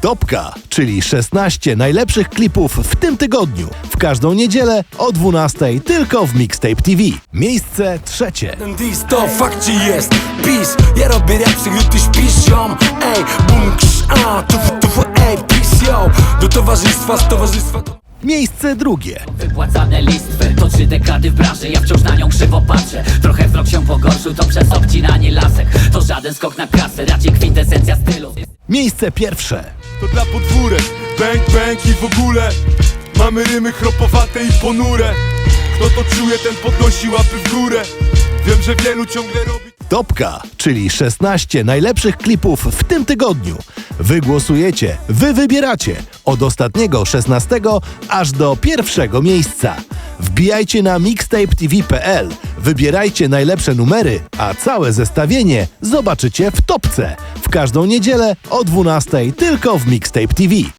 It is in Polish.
Topka, czyli 16 najlepszych klipów w tym tygodniu. W każdą niedzielę o 12 tylko w Mixtape TV. Miejsce trzecie. Dis to fakcie jest PiS Ja robię rap, ty śpisz ziom Ej, bum, a, tufu, tufu, ej, peace, yo Do towarzystwa, z towarzystwa do... Miejsce drugie. Wypłacane listwy To trzy dekady w branży, ja wciąż na nią krzywo patrzę Trochę wzrok się pogorszył, to przez obcinanie lasek To żaden skok na kasę, raczej kwintesencja stylu Miejsce pierwsze. To dla podwórek, bęk, bęk i w ogóle Mamy rymy chropowate i ponure Kto to czuje, ten podnosi łapy w górę Wiem, że wielu ciągle robi Topka, czyli 16 najlepszych klipów w tym tygodniu. Wy głosujecie, wy wybieracie. Od ostatniego 16 aż do pierwszego miejsca. Wbijajcie na mixtapetv.pl, wybierajcie najlepsze numery, a całe zestawienie zobaczycie w topce. W każdą niedzielę o 12 tylko w Mixtape TV.